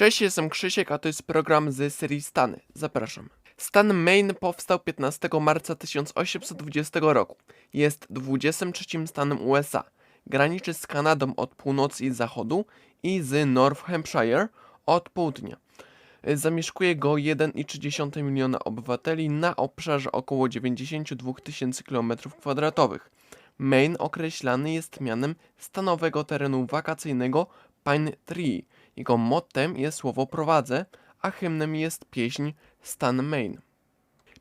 Cześć, jestem Krzysiek, a to jest program z serii Stany. Zapraszam. Stan Maine powstał 15 marca 1820 roku. Jest 23 stanem USA. Graniczy z Kanadą od północy i zachodu i z North Hampshire od południa. Zamieszkuje go 1,3 miliona obywateli na obszarze około 92 tysięcy km2. Maine określany jest mianem stanowego terenu wakacyjnego Pine Tree. Jego mottem jest słowo prowadzę, a hymnem jest pieśń Stan Maine.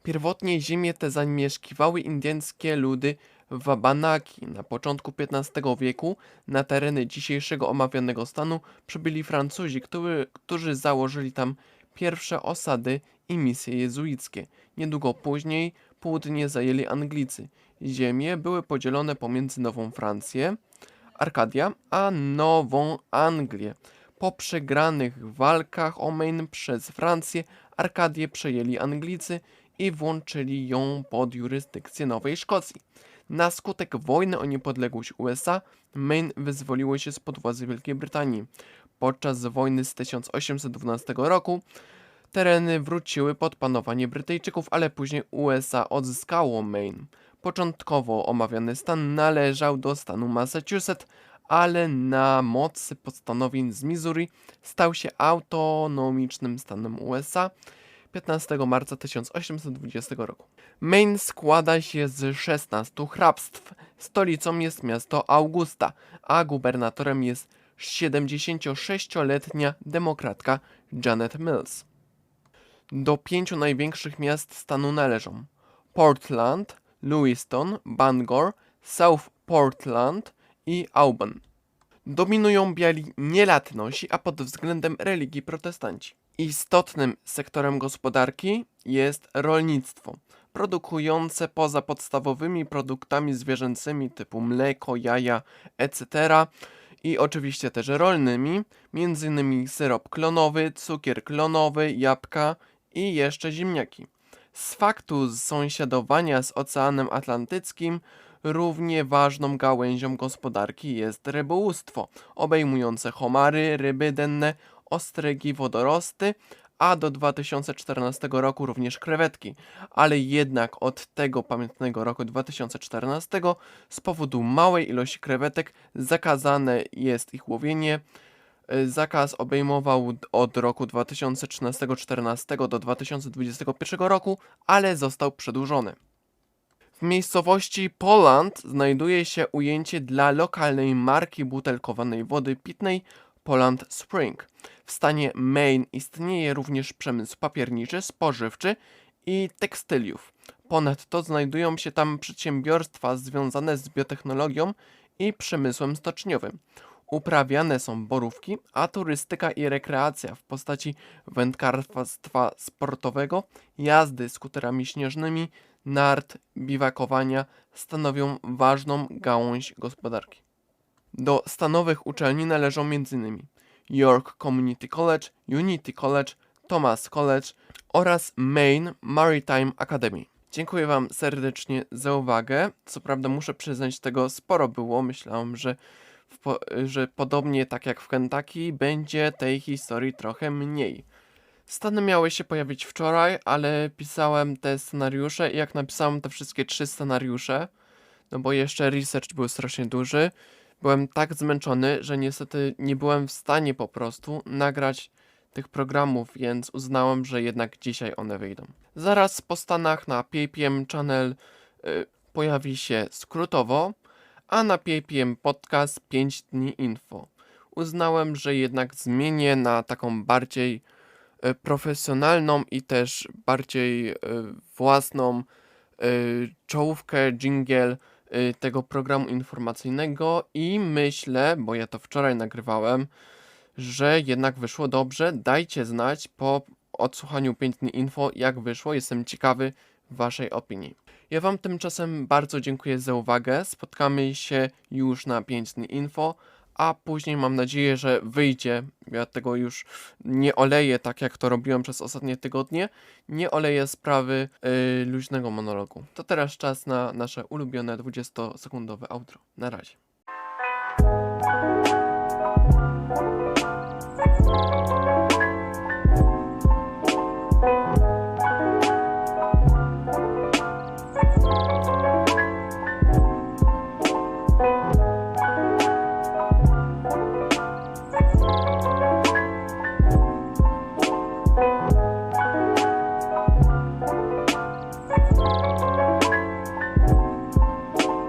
Pierwotnie ziemię te zamieszkiwały indyjskie ludy Wabanaki. Na początku XV wieku na tereny dzisiejszego omawianego stanu przybyli Francuzi, którzy, którzy założyli tam pierwsze osady i misje jezuickie. Niedługo później południe zajęli Anglicy. Ziemie były podzielone pomiędzy Nową Francję, Arkadia, a Nową Anglię. Po przegranych walkach o Maine przez Francję, Arkadię przejęli Anglicy i włączyli ją pod jurysdykcję Nowej Szkocji. Na skutek wojny o niepodległość USA, Maine wyzwoliło się spod władzy Wielkiej Brytanii. Podczas wojny z 1812 roku tereny wróciły pod panowanie Brytyjczyków, ale później USA odzyskało Maine. Początkowo omawiany stan należał do stanu Massachusetts, ale na mocy postanowień z Missouri stał się autonomicznym stanem USA 15 marca 1820 roku. Maine składa się z 16 hrabstw. Stolicą jest miasto Augusta, a gubernatorem jest 76-letnia demokratka Janet Mills. Do pięciu największych miast stanu należą Portland, Lewiston, Bangor, South Portland i Auburn. Dominują biali nielatnosi, a pod względem religii protestanci. Istotnym sektorem gospodarki jest rolnictwo, produkujące poza podstawowymi produktami zwierzęcymi typu mleko, jaja, etc. i oczywiście też rolnymi, m.in. syrop klonowy, cukier klonowy, jabłka i jeszcze ziemniaki. Z faktu sąsiadowania z Oceanem Atlantyckim równie ważną gałęzią gospodarki jest rybołówstwo, obejmujące homary, ryby denne, ostrygi, wodorosty, a do 2014 roku również krewetki, ale jednak od tego pamiętnego roku 2014 z powodu małej ilości krewetek zakazane jest ich łowienie. Zakaz obejmował od roku 2013-14 do 2021 roku, ale został przedłużony. W miejscowości Poland znajduje się ujęcie dla lokalnej marki butelkowanej wody pitnej Poland Spring. W stanie Maine istnieje również przemysł papierniczy, spożywczy i tekstyliów. Ponadto znajdują się tam przedsiębiorstwa związane z biotechnologią i przemysłem stoczniowym. Uprawiane są borówki, a turystyka i rekreacja w postaci wędkarstwa sportowego, jazdy skuterami śnieżnymi, nart, biwakowania stanowią ważną gałąź gospodarki. Do stanowych uczelni należą m.in. York Community College, Unity College, Thomas College oraz Maine Maritime Academy. Dziękuję Wam serdecznie za uwagę. Co prawda muszę przyznać, tego sporo było. Myślałem, że, w że podobnie tak jak w Kentucky będzie tej historii trochę mniej. Stany miały się pojawić wczoraj, ale pisałem te scenariusze i jak napisałem te wszystkie trzy scenariusze, no bo jeszcze research był strasznie duży, byłem tak zmęczony, że niestety nie byłem w stanie po prostu nagrać tych programów, więc uznałem, że jednak dzisiaj one wyjdą. Zaraz po Stanach na PPM Channel y, pojawi się skrótowo, a na PPM Podcast 5 dni info. Uznałem, że jednak zmienię na taką bardziej profesjonalną i też bardziej y, własną y, czołówkę, jingle tego programu informacyjnego i myślę, bo ja to wczoraj nagrywałem, że jednak wyszło dobrze. Dajcie znać po odsłuchaniu 5 dni info, jak wyszło. Jestem ciekawy Waszej opinii. Ja Wam tymczasem bardzo dziękuję za uwagę. Spotkamy się już na 5 dni info, a później mam nadzieję, że wyjdzie. Ja tego już nie oleję tak, jak to robiłem przez ostatnie tygodnie. Nie oleję sprawy yy, luźnego monologu. To teraz czas na nasze ulubione 20-sekundowe outro. Na razie.